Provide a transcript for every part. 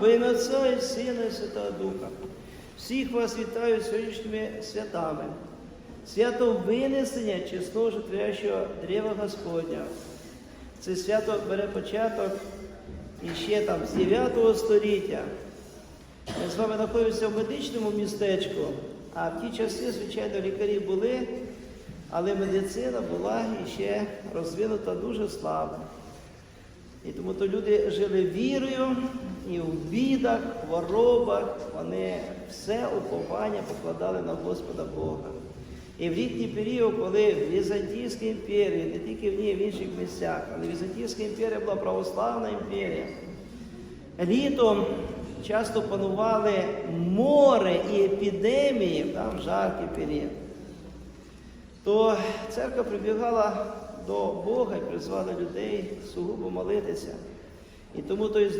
во ім'я Отця і Сина і Святого Духа. Всіх вас вітаю сьогоднішніми святами. Свято винесення чесного життєвого древа Господня. Це свято бере початок іще там з 9 століття. Ми з вами знаходимося в медичному містечку, а в ті часи, звичайно, лікарі були, але медицина була іще розвинута дуже слабо. І тому то люди жили вірою і в бідах, хворобах, вони все уповання покладали на Господа Бога. І в літній період, коли в Візантійській імперії, не тільки в ній, в інших місцях, але Візантійська імперія була православна імперія, літом часто панували море і епідемії, там жаркий період, то церква прибігала до Бога і призвала людей сугубо молитися. І тому то із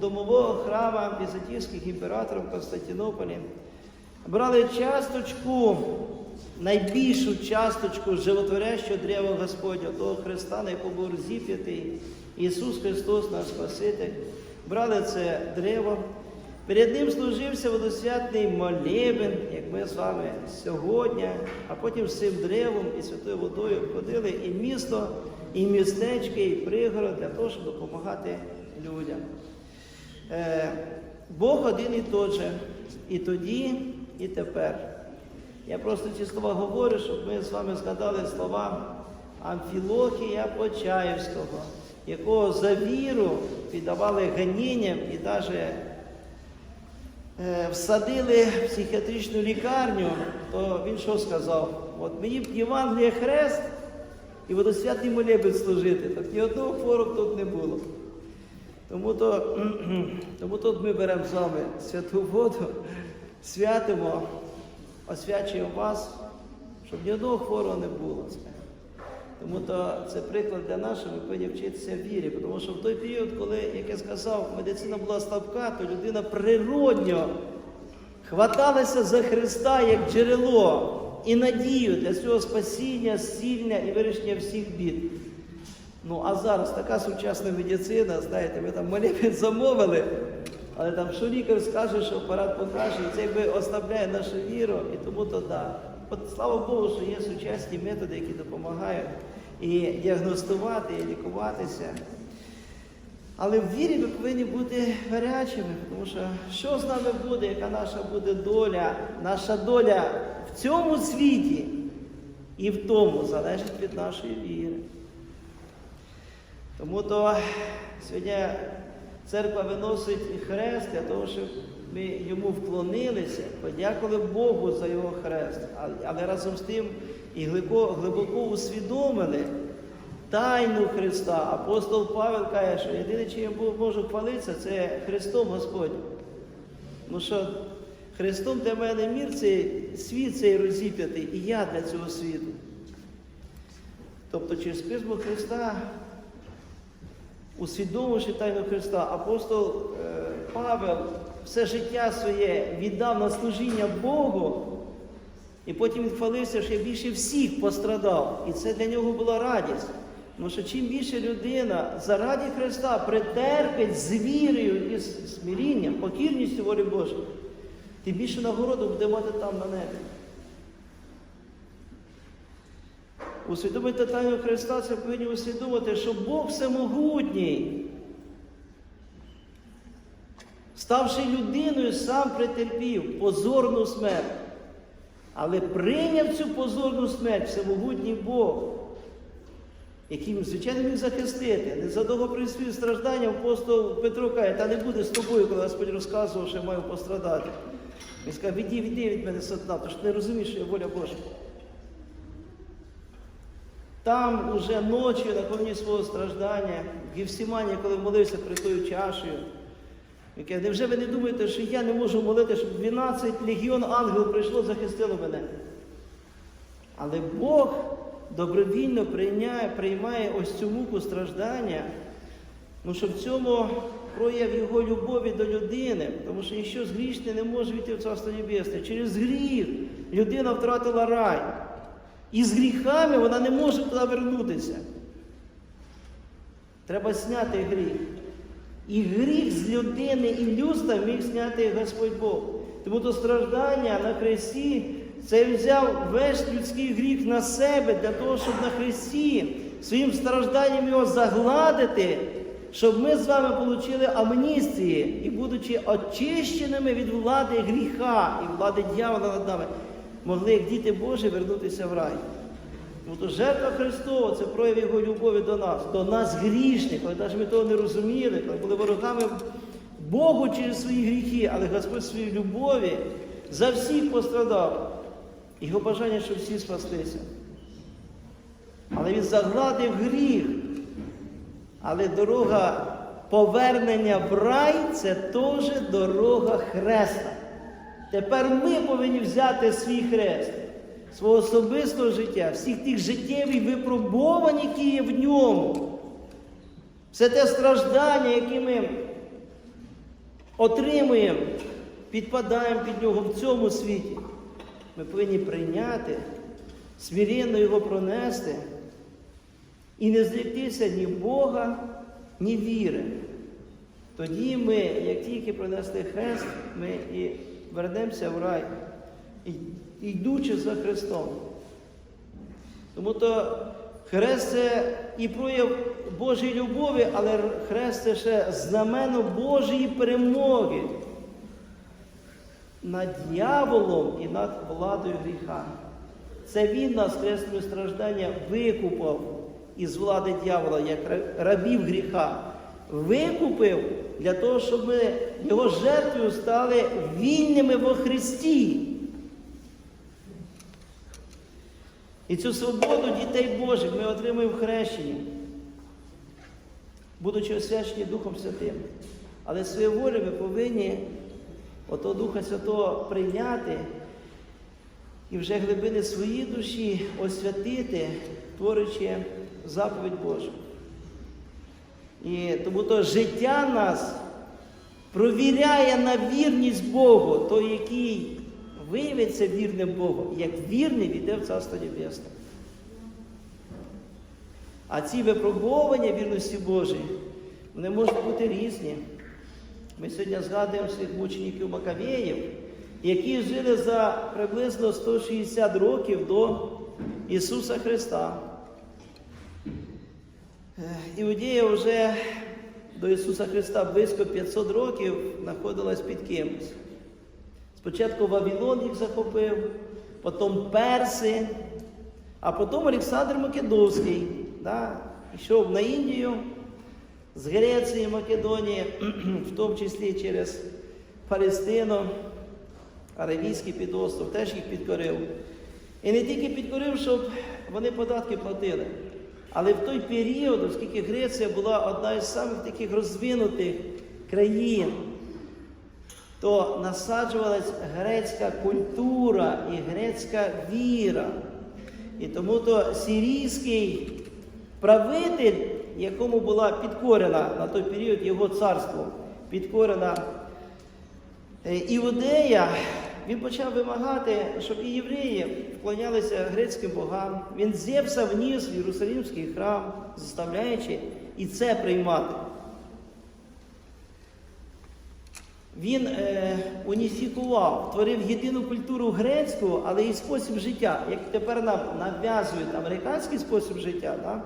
домового храма візантійських імператорів в Константинополі брали часточку, найбільшу часточку животворящого древа Господня, того Христа, на якому був розіп'ятий Ісус Христос, наш Спаситель. Брали це древо. Перед ним служився водосвятний молебен, як ми з вами сьогодні, а потім з цим древом і святою водою ходили і місто, і містечки, і пригород для того, щоб допомагати людям. Е, Бог один і той же, і тоді, і тепер. Я просто ці слова говорю, щоб ми з вами згадали слова Амфілохія Почаївського, якого за віру піддавали ганінням і навіть всадили в психіатричну лікарню, то він що сказав? От мені б Євангеліє хрест і водосвятний молебен служити, так ні одного хвороб тут не було. Тому, то, тому тут ми беремо з вами святу воду, святимо, освячуємо вас, щоб ні одного хворого не було. Тому то це приклад для нас, що ми повинні вчитися вірі. Тому що в той період, коли, як я сказав, медицина була слабка, то людина природньо хваталася за Христа як джерело і надію для свого спасіння, зцілення і вирішення всіх бід. Ну, а зараз така сучасна медицина, знаєте, ми там молебен замовили, але там що лікар скаже, що апарат покаже, це якби ослабляє нашу віру, і тому то да. Слава Богу, що є сучасні методи, які допомагають і діагностувати, і лікуватися. Але в вірі ми повинні бути гарячими, тому що що з нами буде, яка наша буде доля, наша доля в цьому світі і в тому залежить від нашої віри. Тому то сьогодні церква виносить хрест для того, щоб ми йому вклонилися, подякували Богу за його хрест, але разом з тим і глибоко, глибоко усвідомили тайну Христа. Апостол Павел каже, що єдине, чим я можу хвалитися, це Христом Господнім. Ну що Христом для мене мір цей світ цей розіп'ятий, і я для цього світу. Тобто через призму Христа усвідомивши тайну Христа, апостол е, Павел все життя своє віддав на служіння Богу, і потім він хвалився, що я більше всіх пострадав. І це для нього була радість. Тому що чим більше людина заради Христа претерпить з вірою і з смирінням, покірністю волі Божої, тим більше нагороду буде мати там на небі. Усвідомити тайну Христа, це повинні усвідомити, що Бог всемогутній, ставши людиною, сам претерпів позорну смерть. Але прийняв цю позорну смерть всемогутній Бог, який, звичайно, міг захистити. Незадовго при своїх стражданнях апостол Петро каже, та не буде з тобою, коли Господь розказував, що я маю пострадати. Він сказав, відій, відій від мене сатана, тому що не розумієш, що я воля Божа. Там уже ночі на коні свого страждання, в Гефсимані, коли молився перед тою чашею, він невже ви не думаєте, що я не можу молити, щоб 12 легіон ангелів прийшло, захистило мене? Але Бог добровільно прийняє, приймає ось цю муку страждання, ну, що в цьому прояв його любові до людини, тому що ніщо згрішне не може війти в Царство Небесне. Через гріх людина втратила рай. І з гріхами вона не може туди вернутися. Треба зняти гріх. І гріх з людини і людства міг зняти Господь Бог. Тому то страждання на хресті це взяв весь людський гріх на себе для того, щоб на хресті своїм стражданням його загладити, щоб ми з вами отримали амністії і, будучи очищеними від влади гріха і влади дьявола над нами, могли, як діти Божі, вернутися в рай. Тому то жертва Христова це прояв Його любові до нас, до нас грішних, коли навіть ми того не розуміли, коли були ворогами Богу через свої гріхи, але Господь своїй любові за всіх пострадав. Його бажання, щоб всі спаслися. Але він загладив гріх. Але дорога повернення в рай це теж дорога хреста. Тепер ми повинні взяти свій хрест, свого особистого життя, всіх тих життєвих випробувань, які є в ньому. Все те страждання, яке ми отримуємо, підпадаємо під нього в цьому світі. Ми повинні прийняти, смиренно його пронести і не зліктися ні Бога, ні віри. Тоді ми, як тільки пронесли хрест, ми і вернемося в рай, і- йдучи за Христом. Тому то хрест це і прояв Божої любові, але хрест це ще знамено Божої перемоги над дьяволом і над владою гріха. Це він нас хресними страждання викупав із влади дьявола, як рабів гріха. Викупив для того, щоб ми його жертвою стали вільними во Христі. І цю свободу дітей Божих ми отримуємо в хрещенні, будучи освячені Духом Святим. Але своєю волею ми повинні ото Духа Святого прийняти і вже глибини своєї душі освятити, творячи заповідь Божу. І тому то життя нас провіряє на вірність Богу, той, який виявиться вірним Богу, як вірний війде в Царство Небесне. А ці випробування вірності Божої, вони можуть бути різні. Ми сьогодні згадуємо своїх мучеників Макавеїв, які жили за приблизно 160 років до Ісуса Христа. Іудея вже до Ісуса Христа близько 500 років знаходилась під кимось. Спочатку Вавилон їх захопив, потім Перси, а потім Олександр Македонський да, йшов на Індію з Греції, Македонії, в тому числі через Палестину, Аравійський півостров, теж їх підкорив. І не тільки підкорив, щоб вони податки платили, але в той період, оскільки Греція була одна із самих таких розвинутих країн, то насаджувалась грецька культура і грецька віра. І тому то сирійський правитель, якому була підкорена на той період його царство, підкорена е, Іудея, він почав вимагати, щоб і євреї вклонялися грецьким богам. Він Зевса вніс в Єрусалимський храм, заставляючи і це приймати. Він е, уніфікував, творив єдину культуру грецьку, але і спосіб життя. Як тепер нам нав'язують американський спосіб життя, да?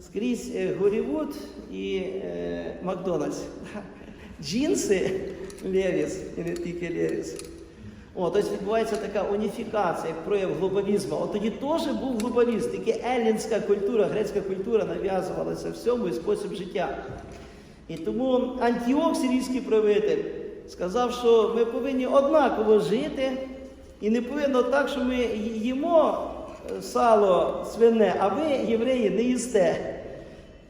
скрізь е, Голлівуд і е, Макдональдс. Джинси Левіс і не тільки Левіс. О, тобто відбувається така уніфікація, як прояв глобалізму. От тоді теж був глобалізм, тільки еллінська культура, грецька культура нав'язувалася всьому і спосіб життя. І тому Антіох, сирійський правитель, сказав, що ми повинні однаково жити, і не повинно так, що ми їмо е, сало свине, а ви, євреї, не їсте.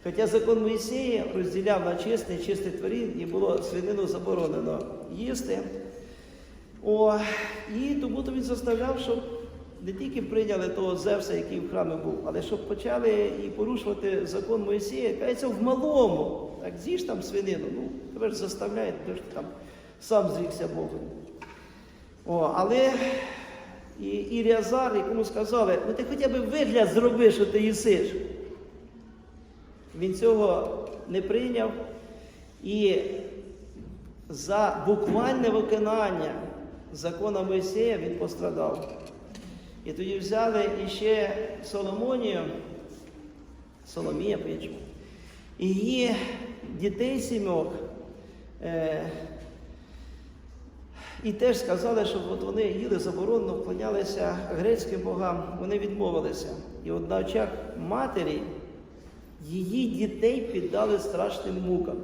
Хоча закон Моїсея розділяв на чисте і чисте тварин, і було свинину заборонено їсти. О, і тому то він заставляв, щоб не тільки прийняли того Зевса, який в храмі був, але щоб почали і порушувати закон Моїсея, кається в малому. Так, з'їж там свинину, ну, тебе ж заставляють, ти ж там сам зрікся Богом. О, але і, і Рязар, якому сказали, ну ти хоча б вигляд зроби, що ти їсиш. Він цього не прийняв. І за буквальне виконання закона Моїсея він пострадав. І тоді взяли іще Соломонію, Соломія, по-іншому, і її дітей сімьох. Е, і теж сказали, що от вони їли заборонено, вклонялися грецьким богам, вони відмовилися. І от на очах матері її дітей піддали страшним мукам.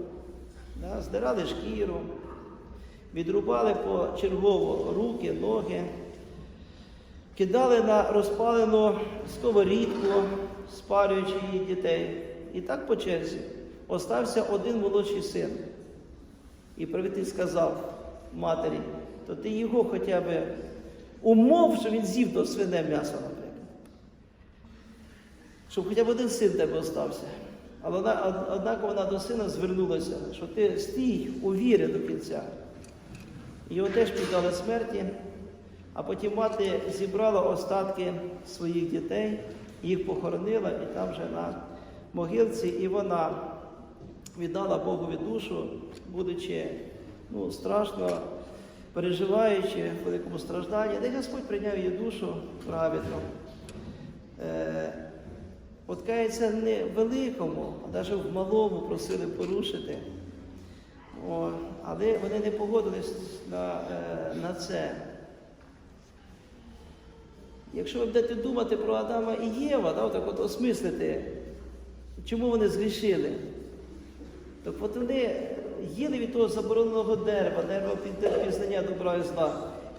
Да, здирали шкіру, відрубали почергово руки, ноги, кидали на розпалену сковорідку, спалюючи її дітей. І так по черзі остався один молодший син. І правитель сказав матері, то ти його хоча б умов, що він з'їв до свине м'ясо, наприклад. Щоб хоча б один син тебе остався. Але вона, однак вона до сина звернулася, що ти стій у вірі до кінця. Його теж піддали смерті, а потім мати зібрала остатки своїх дітей, їх похоронила і там вже на могилці, і вона віддала Богові душу, будучи ну, страшно переживаючи в великому стражданні, де Господь прийняв її душу праведно. Е, От кається не в великому, а навіть в малому просили порушити. О, але вони не погодились на, е, на це. Якщо ви будете думати про Адама і Єва, да, так от осмислити, чому вони згрішили, так от вони їли від того забороненого дерева, дерева пізнання добра і зла.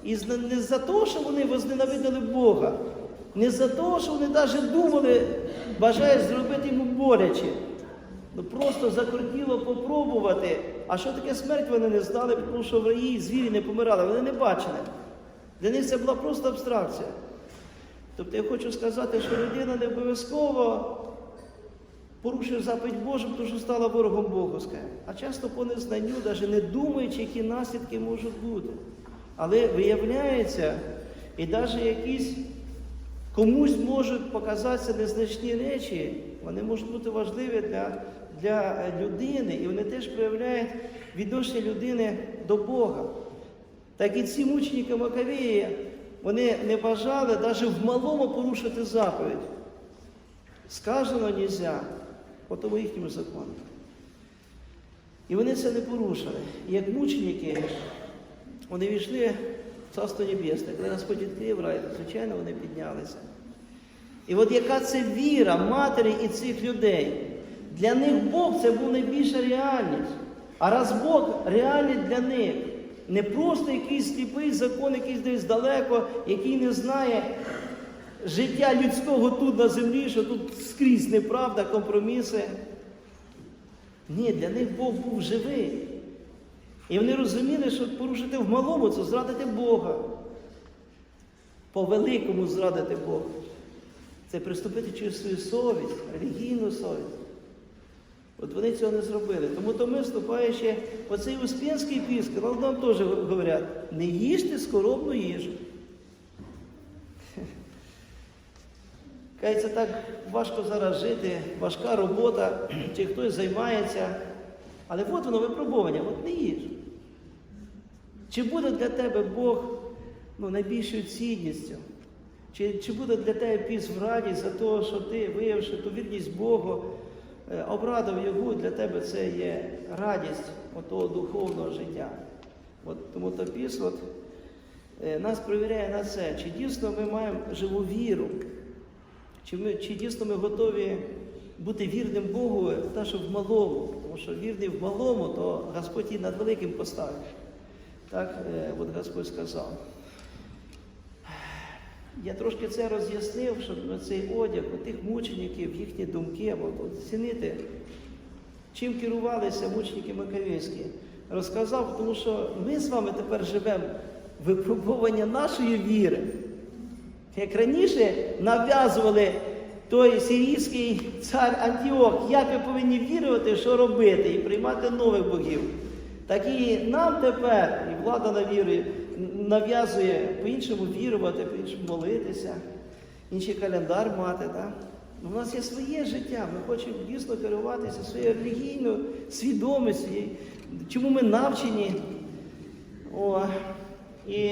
І не за те, що вони возненавидили Бога, не за те, що вони навіть думали, бажають зробити йому боляче. Ну просто закортіло попробувати. А що таке смерть вони не знали, тому що в раї звірі не помирали, вони не бачили. Для них це була просто абстракція. Тобто я хочу сказати, що людина не обов'язково порушує заповідь Божу, тому що стала ворогом скажімо. А часто по незнанню, навіть не думаючи, які наслідки можуть бути. Але виявляється, і навіть якісь комусь можуть показатися незначні речі, вони можуть бути важливі для, для людини, і вони теж проявляють відношення людини до Бога. Так і ці мученики Маковії, вони не бажали навіть в малому порушити заповідь. Сказано нельзя, по тому їхньому закону. І вони це не порушили. І як мученики, вони війшли в Царство Небесне. Коли Господь відкрив рай, звичайно, вони піднялися. І от яка це віра матері і цих людей? Для них Бог це був найбільша реальність. А раз Бог реальний для них, не просто якийсь сліпий закон, якийсь десь далеко, який не знає життя людського тут на землі, що тут скрізь неправда, компроміси. Ні, для них Бог був живий. І вони розуміли, що порушити в малому це зрадити Бога. По великому зрадити Бога. Це приступити через свою совість, релігійну совість. От вони цього не зробили. Тому то ми, вступаючи оцей Успенський піст, нам теж говорять, не їжте скоробну їжу. Кається, так важко зараз жити, важка робота, чи хтось займається. Але от воно випробування, от не їж. Чи буде для тебе Бог ну, найбільшою цінністю? Чи, чи буде для тебе піс в радість за те, що ти, виявивши ту вірність Богу, е, обрадив Його, для тебе це є радість того духовного життя. От, тому то піс от, е, нас перевіряє на це, чи дійсно ми маємо живу віру, чи, ми, чи дійсно ми готові бути вірним Богу, та що в малому, тому що вірний в малому, то Господь і над великим поставить. Так е, от Господь сказав. Я трошки це роз'яснив, щоб цей одяг, тих мучеників, їхні думки, от, от, чим керувалися мученики Маковейські. Розказав, тому що ми з вами тепер живемо випробування нашої віри. Як раніше нав'язували той сирійський цар Антіох, як ви повинні вірувати, що робити, і приймати нових богів. Так і нам тепер, і влада навірує, нав'язує по-іншому вірувати, по-іншому молитися, інший календар мати. Ну, У нас є своє життя, ми хочемо дійсно керуватися своєю релігійною свідомістю, чому ми навчені. О, і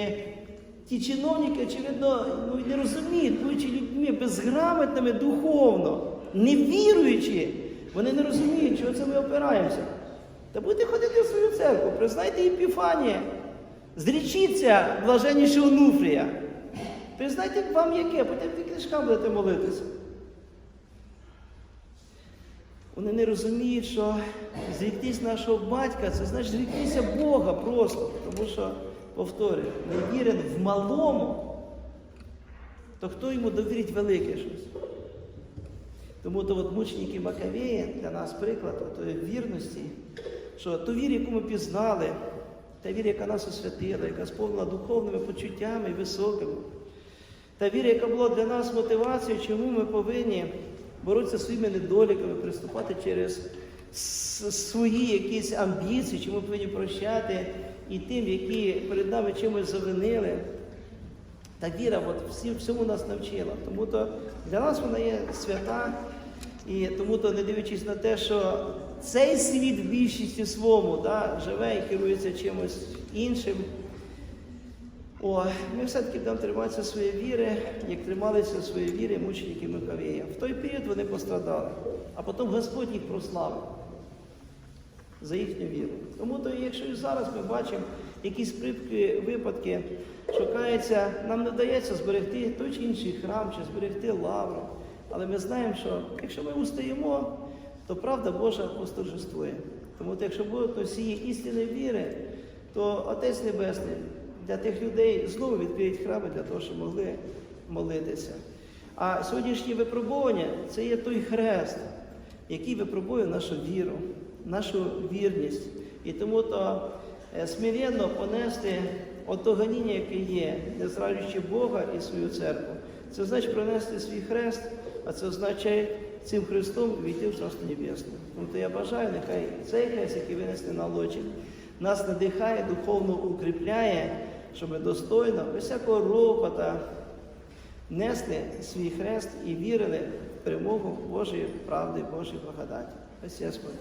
ті чиновники, очевидно, ну, не розуміють, будучи людьми безграмотними духовно, не віруючи, вони не розуміють, чого це ми опираємося. Та будете ходити в свою церкву, признайте Епіфанія, зрічіться блаженнішого Онуфрія. Признайте вам яке, потім ті книжкам будете молитися. Вони не розуміють, що зріктись нашого батька, це значить зріктися Бога просто. Тому що, повторюю, не вірен в малому, то хто йому довірить велике щось? Тому то от мученики Макавеї для нас приклад тої вірності, що ту віру, яку ми пізнали, та віра, яка нас освятила, яка сповнена духовними почуттями високими, та віра, яка була для нас мотивацією, чому ми повинні боротися зі своїми недоліками, приступати через свої якісь амбіції, чому ми повинні прощати і тим, які перед нами чимось завинили. Та віра от, всі, всьому нас навчила. Тому то для нас вона є свята, і тому то, не дивлячись на те, що цей світ в більшості своєму да, живе і керується чимось іншим. О, ми все-таки будемо триматися своєї віри, як трималися своєї віри мученики Микавея. В той період вони пострадали, а потім Господь їх прославив за їхню віру. Тому то, якщо і зараз ми бачимо якісь припки, випадки, що кається, нам не вдається зберегти той чи інший храм, чи зберегти лавру. Але ми знаємо, що якщо ми устаємо, то правда Божа восторжествує. Тому то, якщо будуть носії істинної віри, то Отець Небесний для тих людей знову відкриють храми для того, щоб могли молитися. А сьогоднішні випробування це є той хрест, який випробує нашу віру, нашу вірність. І тому то е, смиренно понести ото ганіння, яке є, не зраджуючи Бога і свою церкву. Це значить пронести свій хрест, а це означає цим Христом війти в Царство Небесне. Тому то я бажаю, нехай цей хрест, який винесли на лочі, нас надихає, духовно укріпляє, щоб достойно, без всякого ропота, несли свій хрест і вірили перемогу Божої правди, Божої благодаті. Ось Господь.